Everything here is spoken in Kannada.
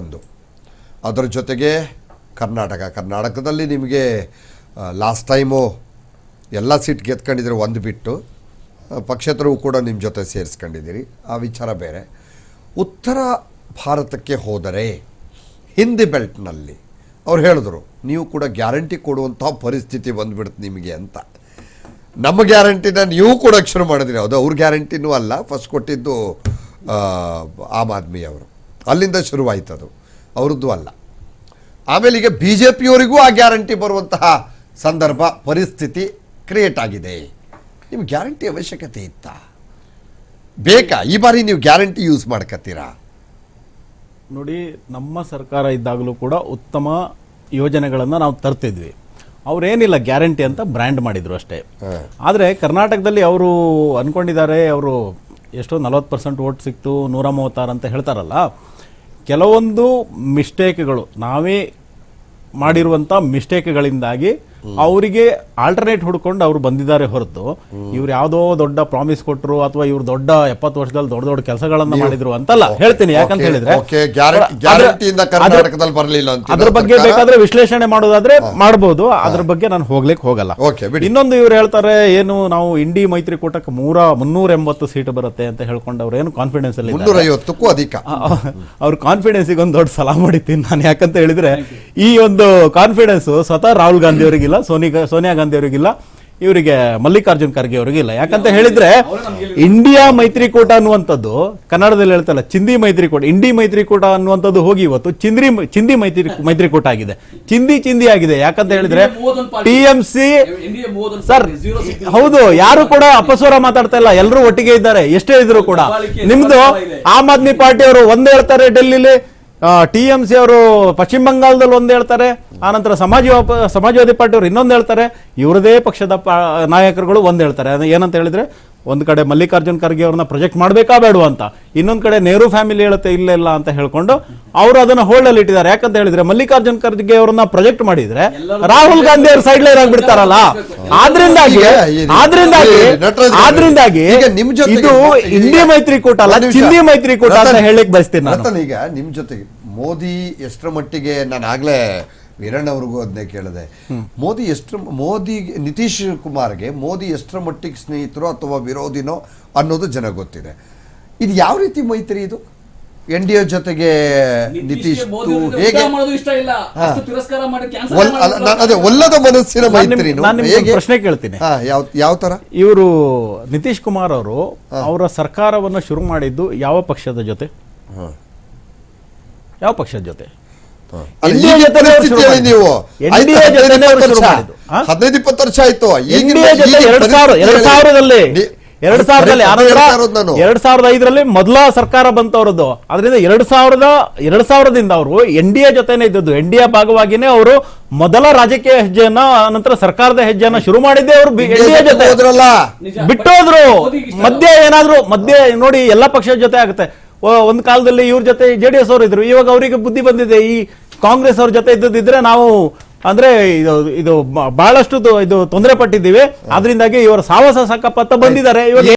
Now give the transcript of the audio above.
ಒಂದು. ಅದರ ಜೊತೆಗೆ ಕರ್ನಾಟಕ. ಕರ್ನಾಟಕದಲ್ಲಿ ನಿಮಗೆ ಲಾಸ್ಟ್ ಟೈಮು ಎಲ್ಲ ಸೀಟ್ ಗೆದ್ಕೊಂಡಿದ್ರೆ ಒಂದು ಬಿಟ್ಟು ಪಕ್ಷೇತರವು ಕೂಡ ನಿಮ್ಮ ಜೊತೆ ಸೇರಿಸ್ಕೊಂಡಿದ್ದೀರಿ. ಆ ವಿಚಾರ ಬೇರೆ. ಉತ್ತರ ಭಾರತಕ್ಕೆ ಹೋದರೆ ಹಿಂದಿ ಬೆಲ್ಟ್ನಲ್ಲಿ ಅವ್ರು ಹೇಳಿದ್ರು, ನೀವು ಕೂಡ ಗ್ಯಾರಂಟಿ ಕೊಡುವಂಥ ಪರಿಸ್ಥಿತಿ ಬಂದುಬಿಡ್ತು ನಿಮಗೆ ಅಂತ. ನಮ್ಮ ಗ್ಯಾರಂಟಿನ ನೀವು ಕೂಡ ಶುರು ಮಾಡಿದ್ರಿ. ಅದು ಅವ್ರ ಗ್ಯಾರಂಟಿನೂ ಅಲ್ಲ, ಫಸ್ಟ್ ಕೊಟ್ಟಿದ್ದು ಆಮ್ ಆದ್ಮಿ ಅವರು ಅಲ್ಲಿಂದ ಶುರುವಾಯಿತು ಅದು. ಅವ್ರದ್ದು ಅಲ್ಲ. ಆಮೇಲೆ ಈಗ ಬಿ ಜೆ ಪಿಯವರಿಗೂ ಆ ಗ್ಯಾರಂಟಿ ಬರುವಂತಹ ಸಂದರ್ಭ ಪರಿಸ್ಥಿತಿ ಕ್ರಿಯೇಟ್ ಆಗಿದೆ. ನಿಮ್ಗೆ ಗ್ಯಾರಂಟಿ ಅವಶ್ಯಕತೆ ಇತ್ತಾ? ಬೇಕಾ? ಈ ಬಾರಿ ನೀವು ಗ್ಯಾರಂಟಿ ಯೂಸ್ ಮಾಡ್ಕತ್ತೀರಾ? ನೋಡಿ ನಮ್ಮ ಸರ್ಕಾರ ಇದ್ದಾಗಲೂ ಕೂಡ ಉತ್ತಮ ಯೋಜನೆಗಳನ್ನು ನಾವು ತರ್ತಿದ್ವಿ. ಅವರೇನಿಲ್ಲ ಗ್ಯಾರಂಟಿ ಅಂತ ಬ್ರ್ಯಾಂಡ್ ಮಾಡಿದ್ರು ಅಷ್ಟೇ. ಆದರೆ ಕರ್ನಾಟಕದಲ್ಲಿ ಅವರು ಅನ್ಕೊಂಡಿದ್ದಾರೆ ಅವರು ಎಷ್ಟೋ ನಲವತ್ತು ಪರ್ಸೆಂಟ್ ಓಟ್ ಸಿಕ್ತು ನೂರ ಮೂವತ್ತಾರು ಅಂತ ಹೇಳ್ತಾರಲ್ಲ. ಕೆಲವೊಂದು ಮಿಸ್ಟೇಕ್ಗಳು ನಾವೇ ಮಾಡಿರುವಂಥ ಮಿಸ್ಟೇಕ್ಗಳಿಂದಾಗಿ ಅವರಿಗೆ ಆಲ್ಟರ್ನೇಟ್ ಹುಡ್ಕೊಂಡು ಅವ್ರು ಬಂದಿದ್ದಾರೆ ಹೊರತು. ಇವ್ರು ಯಾವುದೋ ದೊಡ್ಡ ಪ್ರಾಮಿಸ್ ಕೊಟ್ಟರು ಅಥವಾ ಇವ್ರು ದೊಡ್ಡ ಎಪ್ಪತ್ತು ವರ್ಷದಲ್ಲಿ ದೊಡ್ಡ ದೊಡ್ಡ ಕೆಲಸಗಳನ್ನ ಮಾಡಿದ್ರು ಅಂತಲ್ಲ ಹೇಳ್ತೀನಿ ಯಾಕಂತ ಹೇಳಿದ್ರೆ. ಅದ್ರ- ಬಗ್ಗೆ ಬೇಕಾದ್ರೆ ವಿಶ್ಲೇಷಣೆ ಮಾಡೋದಾದ್ರೆ ಮಾಡಬಹುದು ಅದ್ರ ಬಗ್ಗೆ ನಾನು ಹೋಗ್ಲಿಕ್ಕೆ ಹೋಗಲ್ಲ. ಇನ್ನೊಂದು ಇವ್ರು ಹೇಳ್ತಾರೆ ಏನು ನಾವು ಇಂಡಿ ಮೈತ್ರಿಕೂಟಕ್ಕೆ ಮೂರ ಮುನ್ನೂರ ಎಂಬತ್ತು ಸೀಟ್ ಬರುತ್ತೆ ಅಂತ ಹೇಳ್ಕೊಂಡು ಅವ್ರು ಏನು ಕಾನ್ಫಿಡೆನ್ಸ್ ಅಲ್ಲಿ ಅಧಿಕ. ಅವ್ರ ಕಾನ್ಫಿಡೆನ್ಸಿಗೆ ಒಂದು ದೊಡ್ಡ ಸಲಾ ಹೊಡಿತೀನಿ ನಾನು ಯಾಕಂತ ಹೇಳಿದ್ರೆ ಈ ಒಂದು ಕಾನ್ಫಿಡೆನ್ಸ್ ಸ್ವತಃ ರಾಹುಲ್ ಗಾಂಧಿ ಅವರಿಗಿಲ್ಲ. ಸೋನಿಯಾ ಸೋನಿಯಾ ಗಾಂಧಿ ಅವರಿಗಿಲ್ಲ ಇವರಿಗೆ ಮಲ್ಲಿಕಾರ್ಜುನ್ ಖರ್ಗೆ ಅವರಿಗಿಲ್ಲ. ಯಾಕಂತ ಹೇಳಿದ್ರೆ ಇಂಡಿಯಾ ಮೈತ್ರಿಕೂಟ ಅನ್ನುವಂಥದ್ದು ಕನ್ನಡದಲ್ಲಿ ಹೇಳ್ತಲ್ಲ ಚಿಂದಿ ಮೈತ್ರಿಕೂಟ ಇಂಡಿ ಮೈತ್ರಿಕೂಟ ಅನ್ನುವಂಥದ್ದು ಹೋಗಿ ಇವತ್ತು ಚಿಂದ್ರಿ ಚಿಂದಿ ಮೈತ್ರಿ ಮೈತ್ರಿಕೂಟ ಆಗಿದೆ. ಚಿಂದಿ ಚಿಂದಿ ಆಗಿದೆ. ಯಾಕಂತ ಹೇಳಿದ್ರೆ ಟಿ ಎಂ ಸಿ ಸರ್ ಹೌದು ಯಾರು ಕೂಡ ಅಪಸ್ವರ ಮಾತಾಡ್ತಾ ಇಲ್ಲ. ಎಲ್ಲರೂ ಒಟ್ಟಿಗೆ ಇದ್ದಾರೆ. ಎಷ್ಟೇ ಇದ್ರು ಕೂಡ. ನಿಮ್ದು ಆಮ್ ಆದ್ಮಿ ಪಾರ್ಟಿ ಅವರು ಒಂದ್ ಹೇಳ್ತಾರೆ ಡೆಲ್ಲಿಲಿ. ಟಿ ಎಂ ಸಿ ಅವರು ಪಶ್ಚಿಮ ಬಂಗಾಳದಲ್ಲಿ ಒಂದು ಹೇಳ್ತಾರೆ ಆನಂತರ ಸಮಾಜ ಸಮಾಜವಾದಿ ಪಾರ್ಟಿ ಅವರು ಇನ್ನೊಂದು ಹೇಳ್ತಾರೆ ಇವರದೇ ಪಕ್ಷದ ಪಾ- ನಾಯಕರುಗಳು ಒಂದು ಹೇಳ್ತಾರೆ. ಅದು ಏನಂತ ಹೇಳಿದ್ರೆ ಒಂದು ಕಡೆ ಮಲ್ಲಿಕಾರ್ಜುನ್ ಖರ್ಗೆ ಅವ್ರನ್ನ ಪ್ರೊಜೆಕ್ಟ್ ಮಾಡಬೇಕಾ ಬೇಡುವ ಅಂತ ಇನ್ನೊಂದು ಕಡೆ ನೆಹರು ಫ್ಯಾಮಿಲಿ ಹೇಳುತ್ತೆ ಇಲ್ಲ ಇಲ್ಲ ಅಂತ ಹೇಳ್ಕೊಂಡು ಅವರು ಅದನ್ನ ಹೋಲ್ಡಲ್ಲಿ ಇಟ್ಟಿದ್ದಾರೆ. ಯಾಕಂತ ಹೇಳಿದ್ರೆ ಮಲ್ಲಿಕಾರ್ಜುನ್ ಖರ್ಗೆ ಅವ್ರನ್ನ ಪ್ರೊಜೆಕ್ಟ್ ಮಾಡಿದ್ರೆ ರಾಹುಲ್ ಗಾಂಧಿ ಅವ್ರ ಸೈಡ್ ಲೈನ್ ಆಗ್ಬಿಡ್ತಾರಲ್ಲ? ಆದ್ರಿಂದಾಗಿ ಆದ್ರಿಂದಾಗಿ ಆದ್ರಿಂದಾಗಿ ನಿಮ್ ಇದು ಹಿಂದಿ ಇಂಡಿ ಮೈತ್ರಿಕೂಟ ಅಲ್ಲ ಹಿಂದಿ. ಚಿಂದಿ ಮೈತ್ರಿಕೂಟ ಅಂತ ಹೇಳಿಕ್ ಬಯಸ್ತೀನಿ ನಾನು. ಈಗ ನಿಮ್ಮ ಜೊತೆಗೆ ಮೋದಿ ಎಷ್ಟರ ಮಟ್ಟಿಗೆ ನಾನು ಆಗಲೇ ವೀರಣ್ಣ ಅವ್ರಿಗೂ ಅದನ್ನೇ ಕೇಳಿದೆ. ಮೋದಿ ಎಷ್ಟರ ಮೋದಿ ನಿತೀಶ್ ಕುಮಾರ್ಗೆ ಮೋದಿ ಎಷ್ಟರ ಮಟ್ಟಿಗೆ ಸ್ನೇಹಿತರು ಅಥವಾ ವಿರೋಧಿನೋ ಅನ್ನೋದು ಜನ ಗೊತ್ತಿದೆ. ಇದು ಯಾವ ರೀತಿ ಮೈತ್ರಿ ಇದು? ಎನ್ ಡಿ ಎ ಜೊತೆಗೆ ನಿತೀಶ್ ಹೇಗೆ? ಮಾಡೋದು ಇಷ್ಟ ಇಲ್ಲ. ಅಷ್ಟು ತಿರಸ್ಕಾರ ಮಾಡಿ ಕ್ಯಾನ್ಸಲ್ ಒಲ್- ಅಲ್ಲ, ನಾನು ಅದೇ ಒಲ್ಲದ ಮನಸ್ಸಿನ ಮೈತ್ರಿ ಪ್ರಶ್ನೆ ಕೇಳ್ತೀನಿ. ಯಾವ ತರ? ಇವರು ನಿತೀಶ್ ಕುಮಾರ್ ಅವರು ಅವರ ಸರ್ಕಾರವನ್ನು ಶುರು ಮಾಡಿದ್ದು ಯಾವ ಪಕ್ಷದ ಜೊತೆ? ಯಾವ ಪಕ್ಷದ ಜೊತೆ? ನೀವು. ಹದಿನೈದು ಜೊತೆನೇ ಇಪ್ಪತ್ತು ಶುರು ವರ್ಷ. ಆಯ್ತು. ಎರಡ್ ಸಾವಿರ ಎರಡ್ ಸಾವಿರದಲ್ಲಿ. ಎರಡ್ ಸಾವಿರದಲ್ಲಿ. ಎರಡ್ ಸಾವಿರದ ಐದರಲ್ಲಿ ಮೊದಲ ಸರ್ಕಾರ ಬಂತವರದ್ದು. ಅದರಿಂದ ಎರಡ್ ಸಾವಿರದ ಎರಡ್ ಸಾವಿರದಿಂದ ಅವರು ಎನ್ ಡಿ ಎ ಜೊತೆನೆ ಇದ್ದದ್ದು. ಎನ್ ಡಿ ಎ ಭಾಗವಾಗಿನೇ ಅವರು ಮೊದಲ ರಾಜಕೀಯ ಹೆಜ್ಜೆಯನ್ನ ನಂತರ ಸರ್ಕಾರದ ಹೆಜ್ಜೆಯನ್ನ ಶುರು ಮಾಡಿದ್ದೆ ಅವರು ಎನ್ ಡಿ ಎ ಜೊತೆ. ಬಿಟ್ಟೋದ್ರು. ಮಧ್ಯೆ ಏನಾದ್ರು ಮಧ್ಯೆ ನೋಡಿ ಎಲ್ಲ ಪಕ್ಷದ ಜೊತೆ ಆಗುತ್ತೆ. ಒಂದ್ ಕಾಲದಲ್ಲಿ ಇವ್ರ ಜೊತೆ ಜೆ ಡಿ ಎಸ್ ಅವರು ಇದ್ರು. ಇವಾಗ ಅವರಿಗೆ ಬುದ್ಧಿ ಬಂದಿದೆ. ಈ ಕಾಂಗ್ರೆಸ್ ಅವ್ರ ಜೊತೆ ಇದ್ದದಿದ್ರೆ ನಾವು ಅಂದ್ರೆ ಇದು ಇದು ಬಹಳಷ್ಟು ಇದು ತೊಂದರೆ ಪಟ್ಟಿದ್ದೀವಿ. ಅದರಿಂದಾಗಿ ಇವರ ಸಾಹಸ ಸಕ್ಕಪತ್ತ ಬಂದಿದ್ದಾರೆ. ಇವಾಗ